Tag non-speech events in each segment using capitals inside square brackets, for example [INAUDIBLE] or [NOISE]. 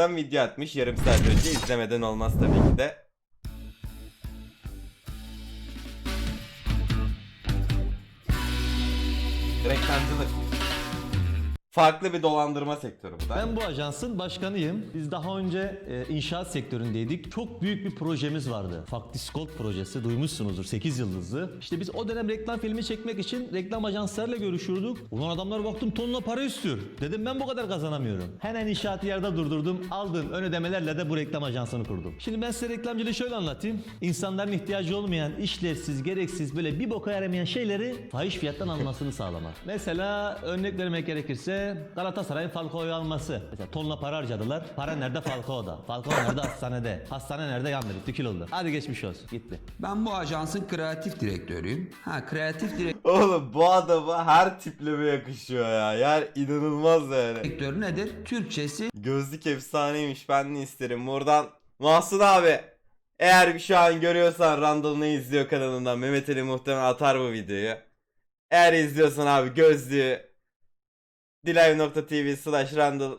önceden video atmış. Yarım saat önce izlemeden olmaz tabii ki de. Reklamcılık. Farklı bir dolandırma sektörü bu da. Ben bu ajansın başkanıyım. Biz daha önce e, inşaat sektöründeydik. Çok büyük bir projemiz vardı. Faktis Gold projesi duymuşsunuzdur 8 yıldızlı. İşte biz o dönem reklam filmi çekmek için reklam ajanslarla görüşüyorduk. Ulan adamlar baktım tonla para istiyor. Dedim ben bu kadar kazanamıyorum. Hemen inşaatı yerde durdurdum. Aldığım ön ödemelerle de bu reklam ajansını kurdum. Şimdi ben size reklamcılığı şöyle anlatayım. İnsanların ihtiyacı olmayan, işlevsiz, gereksiz böyle bir boka yaramayan şeyleri fahiş fiyattan almasını sağlamak. Mesela örnek vermek gerekirse Galatasaray'ın Falcao'yu alması. Mesela tonla para harcadılar. Para nerede Falcao'da? Falcao nerede hastanede? Hastane nerede yandı bitti oldu. Hadi geçmiş olsun gitti. Ben bu ajansın kreatif direktörüyüm. Ha kreatif Oğlum bu adama her tipleme yakışıyor ya. Yer inanılmaz yani. direktör nedir? Türkçesi Gözlük efsaneymiş ben de isterim. Buradan Mahsun abi. Eğer şu an görüyorsan Randall ne izliyor kanalından Mehmet Ali muhtemelen atar bu videoyu. Eğer izliyorsan abi gözlüğü Dilay.tv slash Randall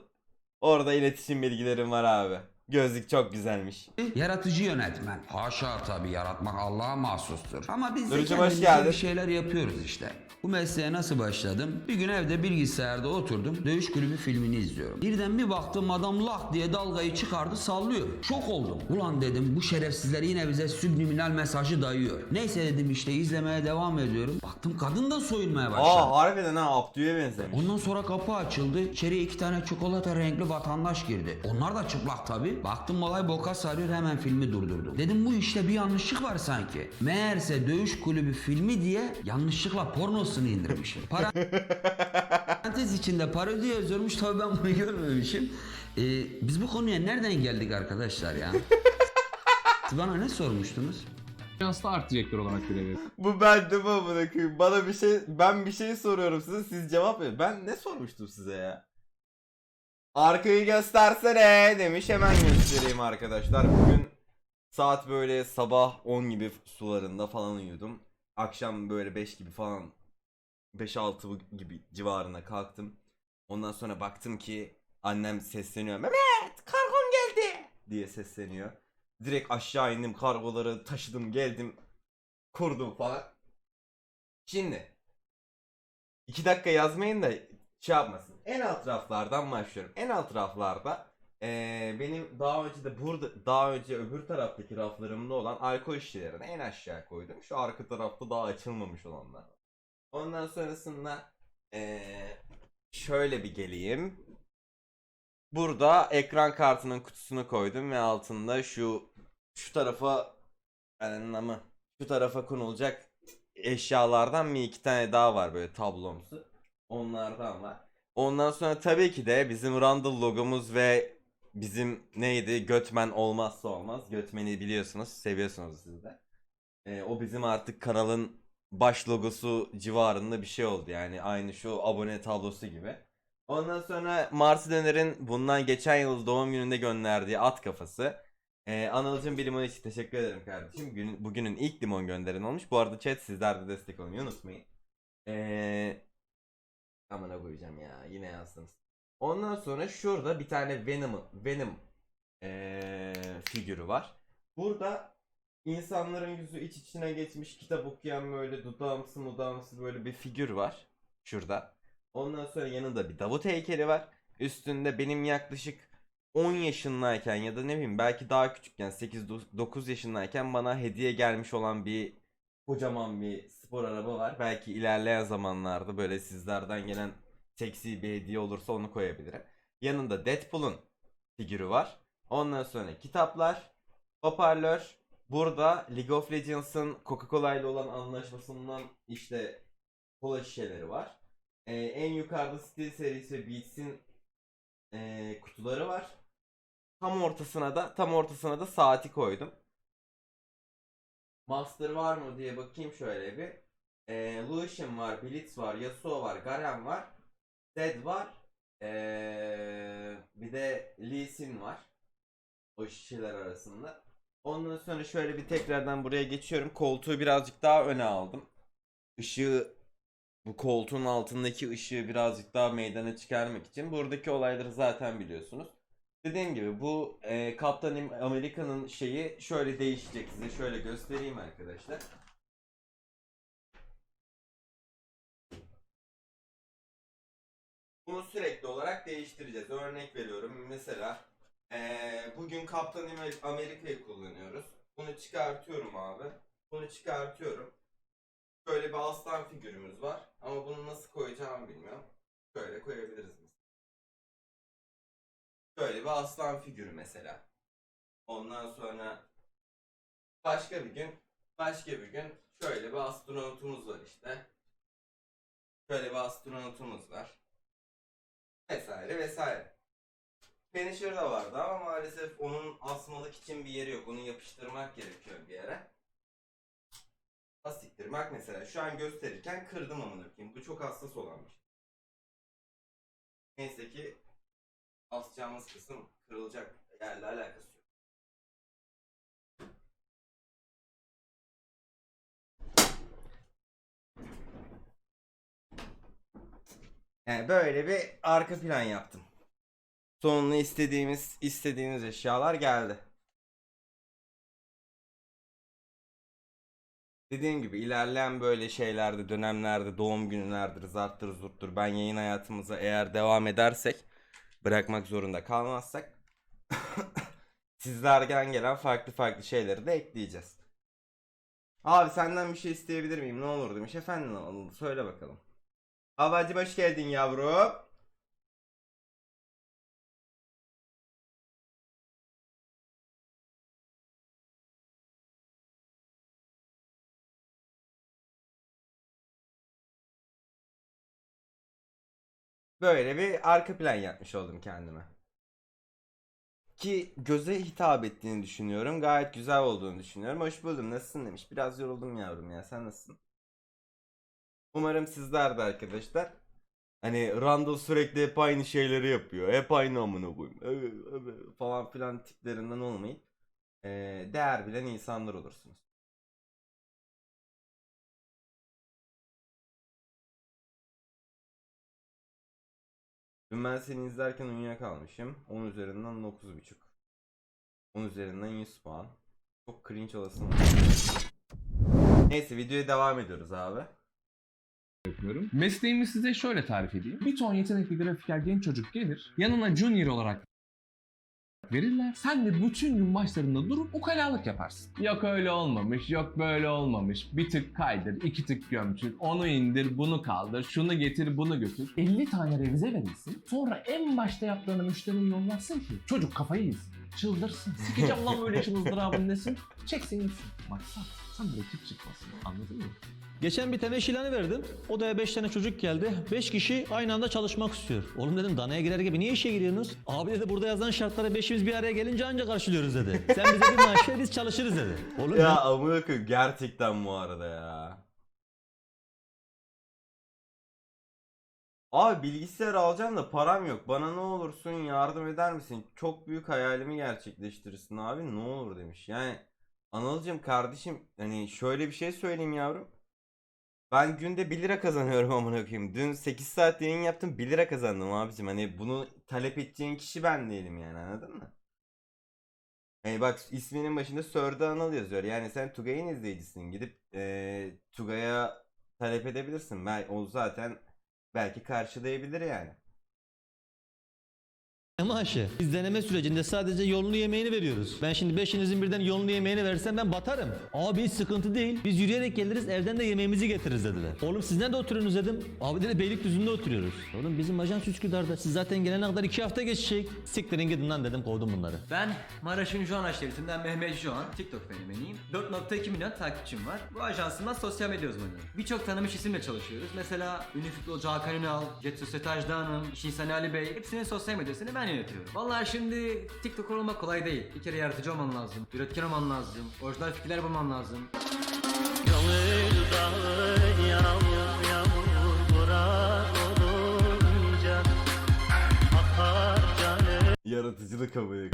Orada iletişim bilgilerim var abi. Gözlük çok güzelmiş. yaratıcı yönetmen. Haşa tabii yaratmak Allah'a mahsustur. Ama biz de Durucum, hoş kendimize geldin. bir şeyler yapıyoruz işte. Bu mesleğe nasıl başladım? Bir gün evde bilgisayarda oturdum. Dövüş kulübü filmini izliyorum. Birden bir baktım adam lak diye dalgayı çıkardı sallıyor. Şok oldum. Ulan dedim bu şerefsizler yine bize subliminal mesajı dayıyor. Neyse dedim işte izlemeye devam ediyorum. Baktım kadın da soyunmaya başladı. Aa harbiden ha Abdü'ye benzemiş. Ondan sonra kapı açıldı. İçeri iki tane çikolata renkli vatandaş girdi. Onlar da çıplak tabi. Baktım olay boka sarıyor hemen filmi durdurdum. Dedim bu işte bir yanlışlık var sanki. Meğerse dövüş kulübü filmi diye yanlışlıkla pornosunu indirmişim. [LAUGHS] Parantez içinde parodi yazıyormuş tabi ben bunu görmemişim. Ee, biz bu konuya nereden geldik arkadaşlar ya? [LAUGHS] Siz bana ne sormuştunuz? Ajansda art direktör olarak görev. Bu ben de mi amına koyayım? Bana bir şey ben bir şey soruyorum size siz cevap verin. Ben ne sormuştum size ya? Arkayı göstersene demiş hemen göstereyim arkadaşlar. Bugün saat böyle sabah 10 gibi sularında falan uyudum. Akşam böyle 5 gibi falan 5-6 gibi civarına kalktım. Ondan sonra baktım ki annem sesleniyor. Mehmet kargon geldi diye sesleniyor. Direkt aşağı indim kargoları taşıdım geldim kurdum falan. Şimdi 2 dakika yazmayın da şey yapmasın. En alt raflardan başlıyorum. En alt raflarda eee, benim daha önce de burada daha önce öbür taraftaki raflarımda olan alkol şişelerini en aşağı koydum. Şu arka tarafta daha açılmamış olanlar. Ondan sonrasında eee, şöyle bir geleyim. Burada ekran kartının kutusunu koydum ve altında şu şu tarafa anlamı şu tarafa konulacak eşyalardan bir iki tane daha var böyle tablomsu. Onlardan var. Ondan sonra tabii ki de bizim Randall logomuz ve bizim neydi Götmen olmazsa olmaz. Götmen'i biliyorsunuz, seviyorsunuz siz de. Ee, o bizim artık kanalın baş logosu civarında bir şey oldu. Yani aynı şu abone tablosu gibi. Ondan sonra Marsı Döner'in bundan geçen yıl doğum gününde gönderdiği at kafası. Ee, Anılcım bir limon için teşekkür ederim kardeşim. Günün, bugünün ilk limon gönderen olmuş. Bu arada chat sizler de destek olmayı unutmayın. Ee, amına koyacağım ya yine yazdınız. Ondan sonra şurada bir tane Venom Venom ee, figürü var. Burada insanların yüzü iç içine geçmiş kitap okuyan böyle dudağımsı mudağımsı böyle bir figür var. Şurada. Ondan sonra yanında bir Davut heykeli var. Üstünde benim yaklaşık 10 yaşındayken ya da ne bileyim belki daha küçükken 8-9 yaşındayken bana hediye gelmiş olan bir kocaman bir spor araba var. Belki ilerleyen zamanlarda böyle sizlerden gelen seksi bir hediye olursa onu koyabilirim. Yanında Deadpool'un figürü var. Ondan sonra kitaplar, hoparlör. Burada League of Legends'ın Coca-Cola ile olan anlaşmasından işte kola şişeleri var. Ee, en yukarıda Steel serisi ve Beats'in ee, kutuları var. Tam ortasına da tam ortasına da saati koydum. Master var mı diye bakayım şöyle bir. Ee, Lucian var, Blitz var, Yasuo var, Garen var, Zed var. Ee, bir de Lee Sin var. O şişeler arasında. Ondan sonra şöyle bir tekrardan buraya geçiyorum. Koltuğu birazcık daha öne aldım. Işığı bu koltuğun altındaki ışığı birazcık daha meydana çıkarmak için buradaki olayları zaten biliyorsunuz. Dediğim gibi bu e, Kaptan Amerika'nın şeyi şöyle değişecek size şöyle göstereyim arkadaşlar. Bunu sürekli olarak değiştireceğiz. Örnek veriyorum mesela e, bugün Kaptan Amer- Amerika'yı kullanıyoruz. Bunu çıkartıyorum abi. Bunu çıkartıyorum. Şöyle bir aslan figürümüz var ama bunu nasıl koyacağımı bilmiyorum. Şöyle koyabiliriz mesela. Şöyle bir aslan figürü mesela. Ondan sonra başka bir gün başka bir gün şöyle bir astronotumuz var işte. Şöyle bir astronotumuz var. Vesaire vesaire. Finisher da vardı ama maalesef onun asmalık için bir yeri yok. Onu yapıştırmak gerekiyor bir yere. Asiktir. Bak mesela şu an gösterirken kırdım amına koyayım. Bu çok hassas olan bir şey. Neyse ki asacağımız kısım kırılacak yerle alakası yok. Yani böyle bir arka plan yaptım. Sonunda istediğimiz istediğimiz eşyalar geldi. Dediğim gibi ilerleyen böyle şeylerde, dönemlerde, doğum günlerdir, zarttır, zurttur. Ben yayın hayatımıza eğer devam edersek, bırakmak zorunda kalmazsak [LAUGHS] sizlerden gelen farklı farklı şeyleri de ekleyeceğiz. Abi senden bir şey isteyebilir miyim? Ne olur demiş. Efendim Anadolu, söyle bakalım. Havacı hoş geldin yavrum. Böyle bir arka plan yapmış oldum kendime. Ki göze hitap ettiğini düşünüyorum. Gayet güzel olduğunu düşünüyorum. Hoş buldum. Nasılsın demiş. Biraz yoruldum yavrum ya. Sen nasılsın? Umarım sizler de arkadaşlar. Hani Randall sürekli hep aynı şeyleri yapıyor. Hep aynı amına koyayım. Falan filan tiplerinden olmayın. Ee, değer bilen insanlar olursunuz. Dün ben seni izlerken uyuyakalmışım. 10 üzerinden 9.5. 10 üzerinden 100 puan. Çok cringe olasın. Neyse videoya devam ediyoruz abi. yapıyorum. Mesleğimi size şöyle tarif edeyim. Bir ton yetenekli grafiker genç çocuk gelir. Yanına junior olarak verirler. Sen de bütün gün başlarında durup ukalalık yaparsın. Yok öyle olmamış, yok böyle olmamış. Bir tık kaydır, iki tık gömçür, onu indir, bunu kaldır, şunu getir, bunu götür. 50 tane revize verilsin. Sonra en başta yaptığını müşteriye yollarsın ki çocuk kafayı yesin. Çıldırsın. Sikeceğim lan böyle işin ızdırabını desin. Çeksin gitsin. Maksat sen böyle tip çıkmasın. Anladın mı? Geçen bir tane iş ilanı verdim. Odaya 5 tane çocuk geldi. 5 kişi aynı anda çalışmak istiyor. Oğlum dedim danaya girer gibi niye işe giriyorsunuz? Abi dedi burada yazan şartlara 500 bir araya gelince anca karşılıyoruz dedi. Sen bize bir maaş ver biz çalışırız dedi. Oğlum Ya amına koyayım gerçekten bu arada ya. Abi bilgisayar alacağım da param yok. Bana ne olursun yardım eder misin? Çok büyük hayalimi gerçekleştirirsin abi. Ne olur demiş. Yani Anılcım kardeşim hani şöyle bir şey söyleyeyim yavrum. Ben günde 1 lira kazanıyorum [LAUGHS] amına koyayım. Dün 8 saat yayın yaptım 1 lira kazandım abicim. Hani bunu talep edeceğin kişi ben değilim yani anladın mı? Hani bak isminin başında Sörde Anıl yazıyor. Yani sen Tugay'ın izleyicisin. Gidip eee Tugay'a talep edebilirsin. Ben, o zaten belki karşılayabilir yani. Maaşı? Biz deneme sürecinde sadece yolunu yemeğini veriyoruz. Ben şimdi beşinizin birden yolunu yemeğini versem ben batarım. Abi hiç sıkıntı değil. Biz yürüyerek geliriz evden de yemeğimizi getiririz dediler. Oğlum siz nerede oturuyorsunuz dedim. Abi dedi Beylikdüzü'nde oturuyoruz. Oğlum bizim ajans Üsküdar'da. Siz zaten gelene kadar iki hafta geçecek. Siktirin gidin lan dedim kovdum bunları. Ben Maraş'ın Joana şeritinden Mehmet Joan, TikTok fenomeniyim. 4.2 milyon takipçim var. Bu ajansımda sosyal medya uzmanıyım. Birçok tanınmış isimle çalışıyoruz. Mesela ünlü futbolcu Hakan Ünal, Jet Sosyetaj Hanım, İş insanı Ali Bey. Hepsinin sosyal medyasını ben yönetiyorum. Vallahi şimdi TikToker olmak kolay değil. Bir kere yaratıcı olman lazım, üretken olman lazım, orijinal fikirler bulman lazım. Yaratıcılık havaya.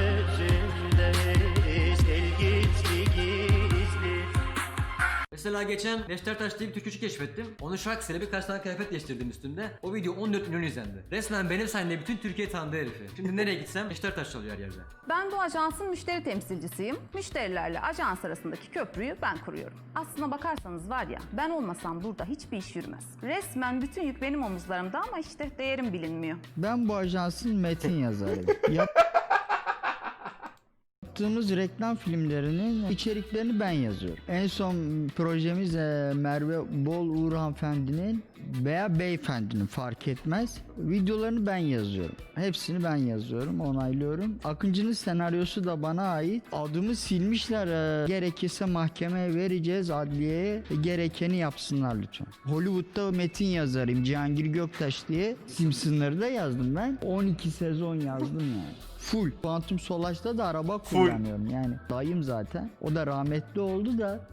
Mesela geçen Neştertaş diye bir türkücü keşfettim. Onun şarkısıyla birkaç tane kıyafet değiştirdim üstünde. O video 14 milyon izlendi. Resmen benim sayemde bütün Türkiye tanıdı herifi. Şimdi nereye gitsem Neştertaş çalıyor her yerde. Ben bu ajansın müşteri temsilcisiyim. Müşterilerle ajans arasındaki köprüyü ben kuruyorum. Aslına bakarsanız var ya ben olmasam burada hiçbir iş yürümez. Resmen bütün yük benim omuzlarımda ama işte değerim bilinmiyor. Ben bu ajansın metin yazarıyım. [LAUGHS] Yaptığımız reklam filmlerinin içeriklerini ben yazıyorum. En son projemiz e, Merve Bol Uğur hanımefendinin veya beyefendinin fark etmez. Videolarını ben yazıyorum. Hepsini ben yazıyorum, onaylıyorum. Akıncı'nın senaryosu da bana ait. Adımı silmişler. e, gerekirse mahkemeye vereceğiz adliyeye. E, gerekeni yapsınlar lütfen. Hollywood'da metin yazarıyım. Cihangir Göktaş diye. Simpsonları da yazdım ben. 12 sezon yazdım yani. Full. Quantum Solaş'ta da araba kullanıyorum yani. Dayım zaten. O da rahmetli oldu da. [LAUGHS]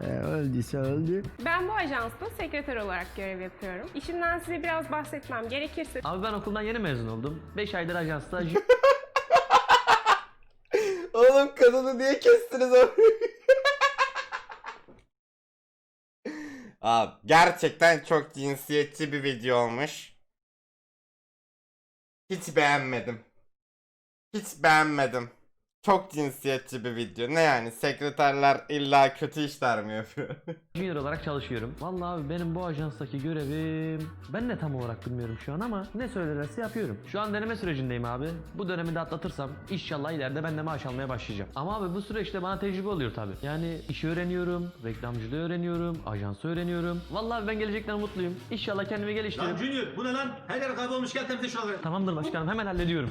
E, öldüyse öldü. Ben bu ajansta sekreter olarak görev yapıyorum. İşimden size biraz bahsetmem gerekirse Abi ben okuldan yeni mezun oldum. 5 aydır ajansta [LAUGHS] Oğlum kadını niye kestiniz abi? Abi gerçekten çok cinsiyetçi bir video olmuş. Hiç beğenmedim. Hiç beğenmedim. Çok cinsiyetçi bir video. Ne yani sekreterler illa kötü işler mi yapıyor? [LAUGHS] Junior olarak çalışıyorum. Vallahi abi benim bu ajanstaki görevim ben de tam olarak bilmiyorum şu an ama ne söylerlerse yapıyorum. Şu an deneme sürecindeyim abi. Bu dönemi de atlatırsam inşallah ileride ben de maaş almaya başlayacağım. Ama abi bu süreçte bana tecrübe oluyor tabii. Yani işi öğreniyorum, reklamcılığı öğreniyorum, ajansı öğreniyorum. Vallahi ben gelecekten mutluyum. İnşallah kendimi geliştirip... Junior bu ne lan? Her yer kaybolmuş gel temizle şuraları. Tamamdır başkanım hemen hallediyorum.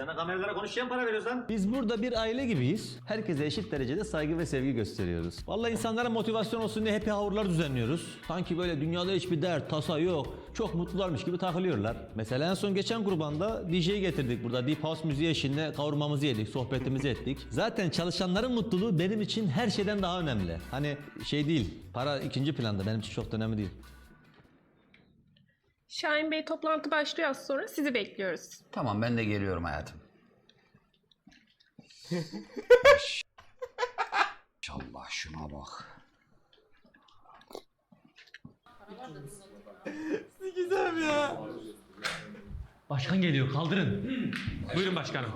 Sana kameralara konuşacağım para veriyoruz lan. Biz burada bir aile gibiyiz. Herkese eşit derecede saygı ve sevgi gösteriyoruz. Vallahi insanlara motivasyon olsun diye happy hour'lar düzenliyoruz. Sanki böyle dünyada hiçbir dert, tasa yok. Çok mutlularmış gibi takılıyorlar. Mesela en son geçen kurbanda DJ'yi getirdik burada. Deep House müziği eşliğinde kavurmamızı yedik, sohbetimizi ettik. Zaten çalışanların mutluluğu benim için her şeyden daha önemli. Hani şey değil, para ikinci planda benim için çok da önemli değil. Şahin Bey toplantı başlıyor az sonra sizi bekliyoruz. Tamam ben de geliyorum hayatım. Allah şuna bak. Güzel ya. Başkan geliyor kaldırın. Buyurun başkanım.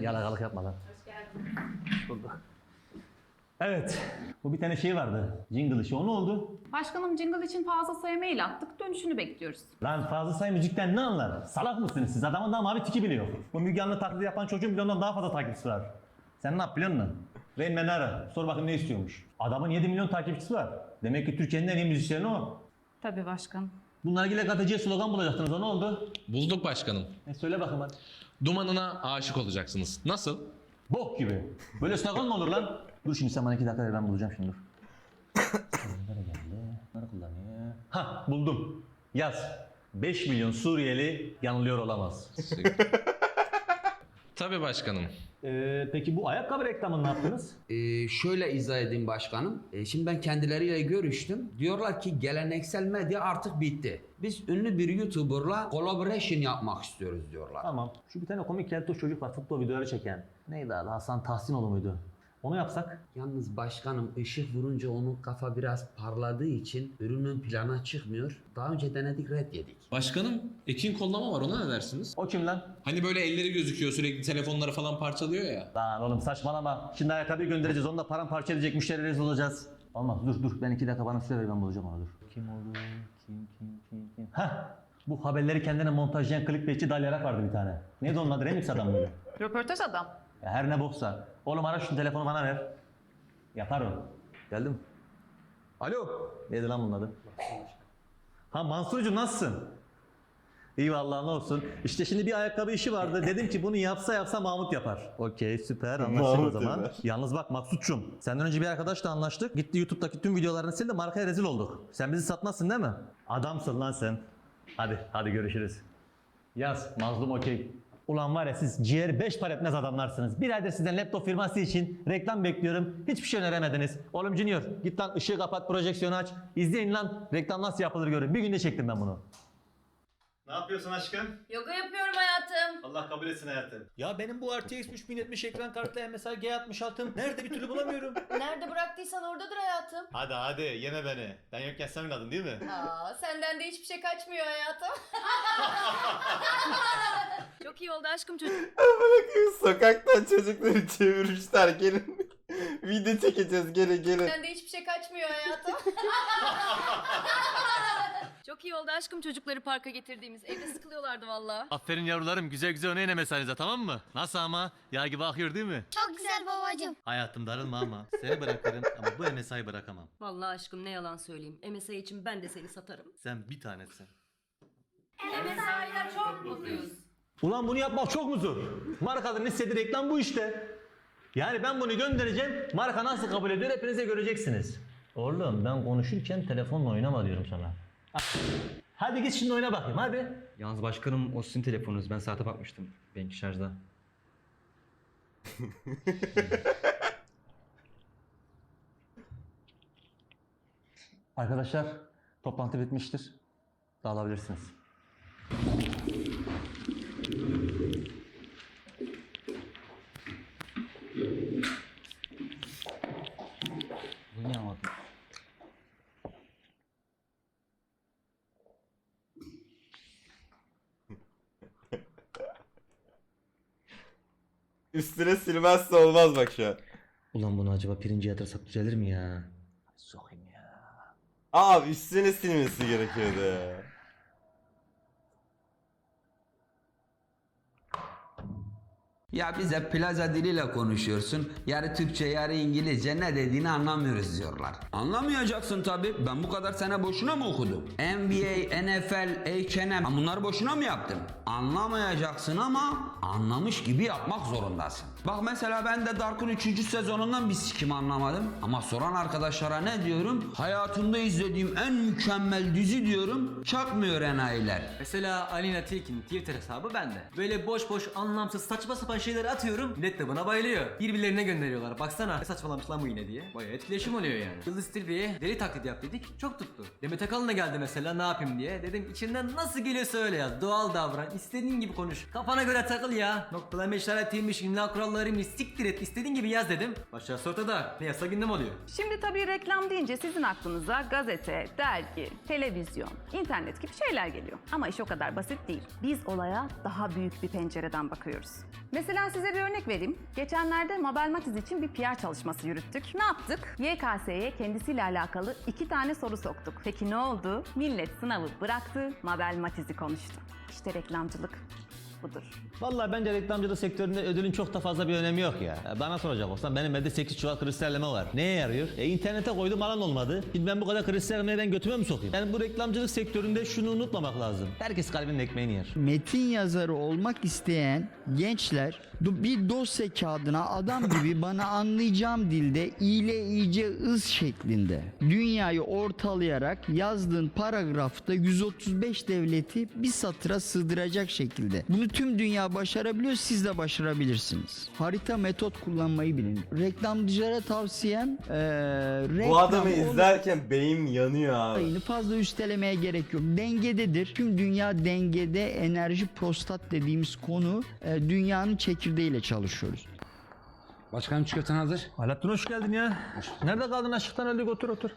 Yalakalık yapma lan. Bulduk. Evet. Bu bir tane şey vardı. Jingle işi. O ne oldu? Başkanım jingle için fazla sayı mail attık. Dönüşünü bekliyoruz. Lan fazla say müzikten ne anlar? Salak mısınız siz? Adamın daha mavi tiki biliyor. Bu Müge Anlı taklidi yapan çocuğun bile ondan daha fazla takipçisi var. Sen ne yap biliyor musun? Rain Man'i ara. Sor bakayım ne istiyormuş. Adamın 7 milyon takipçisi var. Demek ki Türkiye'nin en iyi müzisyeni o. Tabii başkanım. Bunlar ile gazeteciye slogan bulacaktınız. O ne oldu? Bulduk başkanım. E söyle bakayım hadi. Dumanına aşık olacaksınız. Nasıl? Bok gibi. Böyle slogan mı olur lan? Dur şimdi sen bana iki dakika ver, ben bulacağım şimdi dur. Nereye geldi? Nerede kullanıyor? Ha buldum. Yaz. 5 milyon Suriyeli yanılıyor olamaz. Tabii başkanım. Ee, peki bu ayakkabı reklamını ne yaptınız? Ee, şöyle izah edeyim başkanım. Ee, şimdi ben kendileriyle görüştüm. Diyorlar ki geleneksel medya artık bitti. Biz ünlü bir YouTuber'la collaboration yapmak istiyoruz diyorlar. Tamam. Şu bir tane komik keltoş çocuk var futbol videoları çeken. Neydi adı? Hasan Tahsinoğlu muydu? Onu yapsak? Yalnız başkanım ışık vurunca onun kafa biraz parladığı için ürünün plana çıkmıyor. Daha önce denedik red yedik. Başkanım, Ekin kollama var ona ne dersiniz? O kim lan? Hani böyle elleri gözüküyor sürekli telefonları falan parçalıyor ya. Lan oğlum saçmalama. Şimdi ayakkabıyı göndereceğiz. Onu da paramparça edecek müşteri rezil olacağız. Olmaz dur dur. Ben iki dakika bana süre ver ben bulacağım onu dur. Kim oldu? Kim kim kim kim? Heh. Bu haberleri kendine montajlayan clickbaitçi Dalyarak vardı bir tane. Neydi onun adı? Remix adam mıydı? Röportaj adam. Ya her ne boksa. Oğlum ara şu telefonu bana ver. Yapar o. Geldim. Alo. Neydi lan bunun adı? Ha Mansurcuğum nasılsın? İyi vallahi ne olsun. İşte şimdi bir ayakkabı işi vardı. Dedim ki bunu yapsa yapsa Mahmut yapar. Okey süper anlaştık o Mahmut zaman. yapar. Yalnız bak Maksutçum. Senden önce bir arkadaşla anlaştık. Gitti YouTube'daki tüm videolarını sildi. Markaya rezil olduk. Sen bizi satmazsın değil mi? Adamsın lan sen. Hadi hadi görüşürüz. Yaz mazlum okey. Ulan var ya siz ciğer 5 para etmez adamlarsınız. Bir aydır sizden laptop firması için reklam bekliyorum. Hiçbir şey öneremediniz. Oğlum Junior git lan ışığı kapat projeksiyonu aç. İzleyin lan reklam nasıl yapılır görün. Bir günde çektim ben bunu. Ne yapıyorsun aşkım? Yoga yapıyorum hayatım. Allah kabul etsin hayatım. Ya benim bu RTX 3070 ekran kartı MSI G66'm nerede bir türlü bulamıyorum. [LAUGHS] Nerede bıraktıysan oradadır hayatım. Hadi hadi yeme beni. Ben yokken sen oynadın değil mi? Aa, senden de hiçbir şey kaçmıyor hayatım. [LAUGHS] Çok iyi oldu aşkım çocuk. Koyayım, Sokaktan çocukları çevirmişler gelin. [LAUGHS] Video çekeceğiz gelin gelin. Senden de hiçbir şey kaçmıyor hayatım. Çok iyi oldu aşkım çocukları parka getirdiğimiz. Evde sıkılıyorlardı valla. Aferin yavrularım güzel güzel oynayın MSI'nize tamam mı? Nasıl ama? Yağ gibi akıyor değil mi? Çok güzel babacım. Hayatım darılma ama. Seni bırakırım ama bu MSI'yi bırakamam. Vallahi aşkım ne yalan söyleyeyim. MSI için ben de seni satarım. Sen bir tanesin. MSI'yle çok mutluyuz. Ulan bunu yapmak çok mu zor? Markanın istediği reklam bu işte. Yani ben bunu göndereceğim. Marka nasıl kabul ediyor hepiniz de göreceksiniz. Oğlum ben konuşurken telefonla oynama diyorum sana. Hadi git şimdi oyna bakayım hadi. Yalnız başkanım o sizin telefonunuz. Ben saate bakmıştım. Benimki şarjda. Arkadaşlar toplantı bitmiştir. Dağılabilirsiniz. Bunu niye anlatmadın? Üstüne silmezse olmaz bak şu an. Ulan bunu acaba pirinci yatırsak düzelir mi ya? Sokayım ya. Abi üstüne silmesi gerekiyordu. Ya bize plaza diliyle konuşuyorsun. Yarı Türkçe yarı İngilizce ne dediğini anlamıyoruz diyorlar. Anlamayacaksın tabi. Ben bu kadar sene boşuna mı okudum? NBA, NFL, H&M bunları boşuna mı yaptım? Anlamayacaksın ama anlamış gibi yapmak zorundasın. Bak mesela ben de Dark'ın 3. sezonundan bir sikim anlamadım. Ama soran arkadaşlara ne diyorum? Hayatımda izlediğim en mükemmel dizi diyorum. Çakmıyor enayiler. Mesela Alina Tilki'nin Twitter hesabı bende. Böyle boş boş anlamsız saçma sapan şeyleri atıyorum. Millet de buna bayılıyor. Birbirlerine gönderiyorlar. Baksana ne saçmalamış lan bu yine diye. Bayağı etkileşim oluyor yani. Yıldız Tilbe'ye deli taklidi yap dedik. Çok tuttu. Demet Akalın'a geldi mesela ne yapayım diye. Dedim içinden nasıl geliyorsa öyle yaz. Doğal davran. istediğin gibi konuş. Kafana göre takıl ya. Noktalama işaretiymiş, imla kurallarıymış. Siktir et. istediğin gibi yaz dedim. Başarısı ortada. Ne yasa gündem oluyor. Şimdi tabii reklam deyince sizin aklınıza gazete, dergi, televizyon, internet gibi şeyler geliyor. Ama iş o kadar basit değil. Biz olaya daha büyük bir pencereden bakıyoruz. Mesela size bir örnek vereyim. Geçenlerde Mabel Matiz için bir PR çalışması yürüttük. Ne yaptık? YKS'ye kendisiyle alakalı iki tane soru soktuk. Peki ne oldu? Millet sınavı bıraktı, Mabel Matiz'i konuştu. İşte reklamcılık budur. Vallahi bence reklamcılık sektöründe ödülün çok da fazla bir önemi yok ya. Ya Bana soracak olsan benim evde 8 çuval kristalleme var. Neye yarıyor? E internete koydum alan olmadı. Şimdi ben bu kadar kristallemeyi ben götüme mi sokayım? Yani bu reklamcılık sektöründe şunu unutmamak lazım. Herkes kalbinin ekmeğini yer. Metin yazarı olmak isteyen gençler bir dosya kağıdına adam gibi [LAUGHS] bana anlayacağım dilde iyile iyice ız şeklinde dünyayı ortalayarak yazdığın paragrafta 135 devleti bir satıra sığdıracak şekilde. Bunu tüm dünya başarabiliyor siz de başarabilirsiniz. Harita metot kullanmayı bilin. Reklamcılara tavsiyem eee reklam Bu adamı izlerken beyin yanıyor abi. Olayını fazla üstelemeye gerek yok. Dengededir. Tüm dünya dengede enerji prostat dediğimiz konu e, dünyanın çekirdeğiyle çalışıyoruz. Başkanım çikolatan hazır. Alaaddin hoş geldin ya. Nerede kaldın aşıktan öldük otur otur.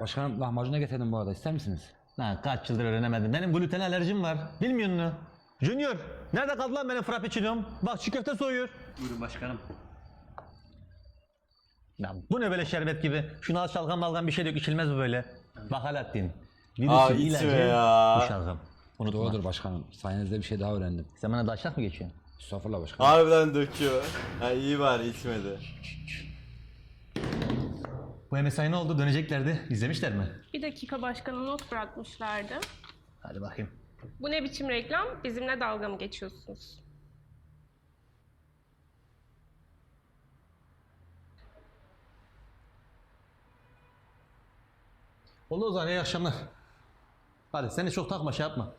Başkanım lahmacuna getirdim bu arada ister misiniz? Lan kaç yıldır öğrenemedim. Benim gluten alerjim var. Bilmiyor musun? Junior, nerede kaldı lan benim frappuccino'm? Bak çiğ köfte soğuyor. Buyurun başkanım. Ya bu ne böyle şerbet gibi? Şuna az şalgam balgam bir şey dök içilmez bu böyle. Bak Alaaddin. Aa, Virüsün içme ilacı ya. bu şalgam. Unutma. Doğrudur başkanım. Sayenizde bir şey daha öğrendim. Sen bana daşak mı geçiyorsun? Estağfurullah başkanım. Harbiden döküyor. Ha iyi bari içmedi. Bu MSI ne oldu? Döneceklerdi. İzlemişler mi? Bir dakika başkana not bırakmışlardı. Hadi bakayım. Bu ne biçim reklam? Bizimle dalga mı geçiyorsunuz? Oldu o zaman iyi akşamlar. Hadi seni çok takma şey yapma.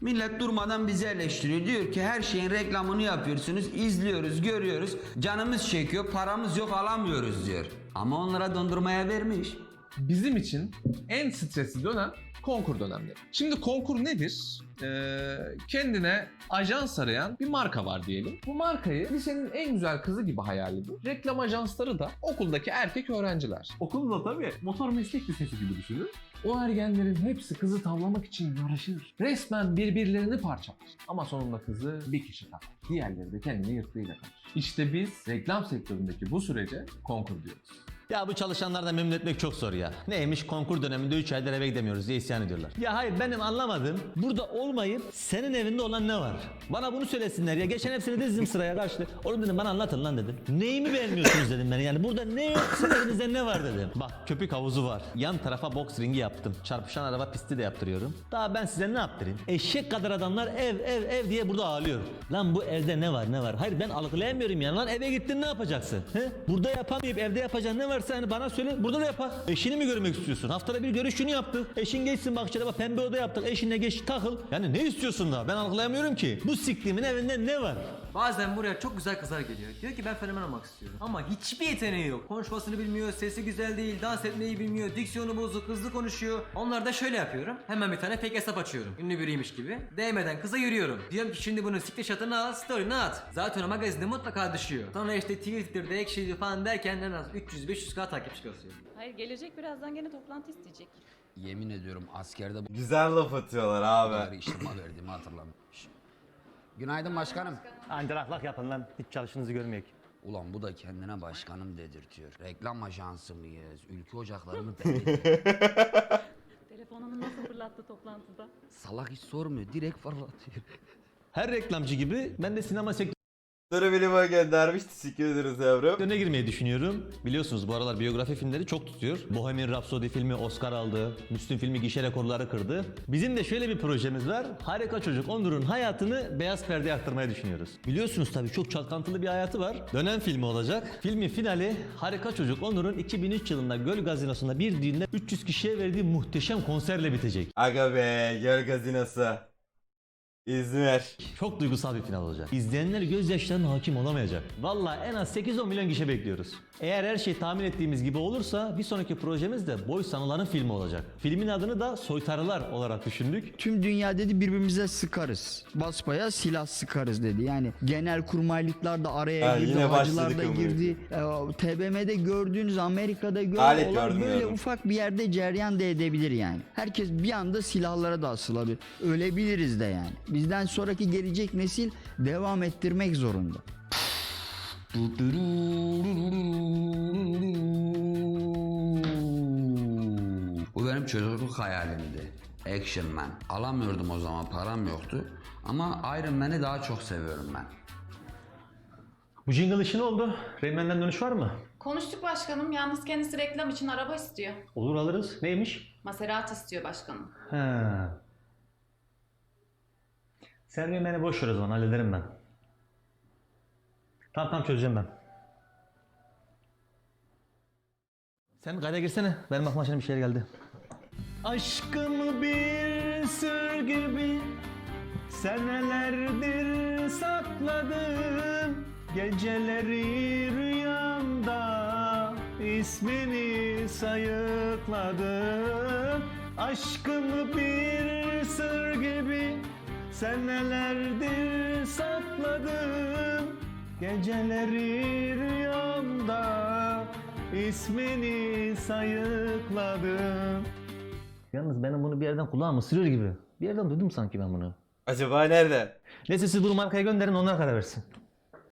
Millet durmadan bizi eleştiriyor. Diyor ki her şeyin reklamını yapıyorsunuz, izliyoruz, görüyoruz. Canımız çekiyor, paramız yok alamıyoruz diyor. Ama onlara dondurmaya vermiş. Bizim için en stresli dönem konkur dönemleri. Şimdi konkur nedir? Ee, kendine ajans arayan bir marka var diyelim. Bu markayı lisenin en güzel kızı gibi hayal edin. Reklam ajansları da okuldaki erkek öğrenciler. Okulda tabii motor meslek lisesi gibi düşünün. O ergenlerin hepsi kızı tavlamak için yarışır. Resmen birbirlerini parçalar. Ama sonunda kızı bir kişi takar. Diğerleri de kendini yırtığıyla kalır. İşte biz reklam sektöründeki bu sürece konkur diyoruz. Ya bu çalışanları da memnun etmek çok zor ya. Neymiş konkur döneminde 3 aydır eve gidemiyoruz diye isyan ediyorlar. Ya hayır benim anlamadığım burada olmayıp senin evinde olan ne var? Bana bunu söylesinler ya. Geçen hepsini dizdim sıraya karşı. Oğlum dedim bana anlatın lan dedim. Neyimi beğenmiyorsunuz dedim ben. Yani burada ne yok sizin ne var dedim. Bak köpük havuzu var. Yan tarafa boks ringi yaptım. Çarpışan araba pisti de yaptırıyorum. Daha ben size ne yaptırayım? Eşek kadar adamlar ev ev ev diye burada ağlıyor. Lan bu evde ne var ne var? Hayır ben algılayamıyorum yani. Lan eve gittin ne yapacaksın? He? Burada yapamayıp evde yapacağın ne varsa hani bana söyle burada da yapar. Eşini mi görmek istiyorsun? Haftada bir görüşünü yaptık. Eşin geçsin bahçede bak pembe oda yaptık. Eşinle geç takıl. Yani ne istiyorsun daha? Ben algılayamıyorum ki. Bu siktiğimin evinde ne var? Bazen buraya çok güzel kızlar geliyor. Diyor ki ben fenomen olmak istiyorum. Ama hiçbir yeteneği yok. Konuşmasını bilmiyor, sesi güzel değil, dans etmeyi bilmiyor, diksiyonu bozuk, hızlı konuşuyor. Onlar da şöyle yapıyorum. Hemen bir tane fake hesap açıyorum. Ünlü biriymiş gibi. Değmeden kıza yürüyorum. Diyorum ki şimdi bunun screenshot'ını al, story'ini at. Zaten o magazinde mutlaka düşüyor. Sonra işte Twitter'da, Ekşi'de falan derken en az 300-500k takipçi kasıyor. Hayır gelecek birazdan gene toplantı isteyecek. Yemin ediyorum askerde bu Güzel laf atıyorlar abi. kadar işlema verdiğimi hatırlamıyorum. Şş. Günaydın başkanım. Ancak yapın lan. Hiç çalışınızı görmeyek. Ulan bu da kendine başkanım dedirtiyor. Reklam ajansı mıyız? Ülke ocakları mı belli. [LAUGHS] Telefonunu nasıl fırlattı toplantıda? Salak hiç sormuyor. Direkt fırlatıyor. Her reklamcı gibi ben de sinema Dur bilime göndermiş. Teşekkür ederiz yavrum. sektörüne girmeyi düşünüyorum. Biliyorsunuz bu aralar biyografi filmleri çok tutuyor. Bohemian Rhapsody filmi Oscar aldı. Müslüm filmi gişe rekorları kırdı. Bizim de şöyle bir projemiz var. Harika Çocuk Onur'un hayatını beyaz perdeye aktarmayı düşünüyoruz. Biliyorsunuz tabii çok çalkantılı bir hayatı var. Dönem filmi olacak. Filmin finali Harika Çocuk Onur'un 2003 yılında Göl Gazinosu'nda bir düğünde 300 kişiye verdiği muhteşem konserle bitecek. Aga be göl gazinosu. İzmir. Çok duygusal bir final olacak. İzleyenler gözyaşlarına hakim olamayacak. Valla en az 8-10 milyon kişi bekliyoruz. Eğer her şey tahmin ettiğimiz gibi olursa bir sonraki projemiz de Boy Sanılan'ın filmi olacak. Filmin adını da Soytarılar olarak düşündük. Tüm dünya dedi birbirimize sıkarız. Basbaya silah sıkarız dedi. Yani genel kurmaylıklar da araya Ha, girdi, yine hacılar başladık da girdi. E, o TBMM'de gördüğünüz Amerika'da gördüğünüz böyle gördüm. ufak bir yerde cereyan da edebilir yani. Herkes bir anda silahlara da asılabilir. Ölebiliriz de yani. Bizden sonraki gelecek nesil devam ettirmek zorunda. Bu benim çocukluk hayalimdi. Action Man. Alamıyordum o zaman param yoktu. Ama Iron Man'i daha çok seviyorum ben. Bu jingle işi ne oldu? Reymen'den dönüş var mı? Konuştuk başkanım. Yalnız kendisi reklam için araba istiyor. Olur alırız. Neymiş? Maserati istiyor başkanım. He. Sen Reymen'i boş ver o zaman hallederim ben. Tamam tamam çözeceğim ben. Sen kayda girsene. Benim aklıma bir şeyler geldi. Aşkımı bir sır gibi senelerdir sakladım Geceleri rüyamda ismini sayıkladım Aşkımı bir sır gibi senelerdir sakladım Geceleri rüyamda ismini sayıkladım Yalnız benim bunu bir yerden kulağım ısırıyor gibi. Bir yerden duydum sanki ben bunu. Acaba nerede? Neyse siz bunu markaya gönderin onlar karar versin.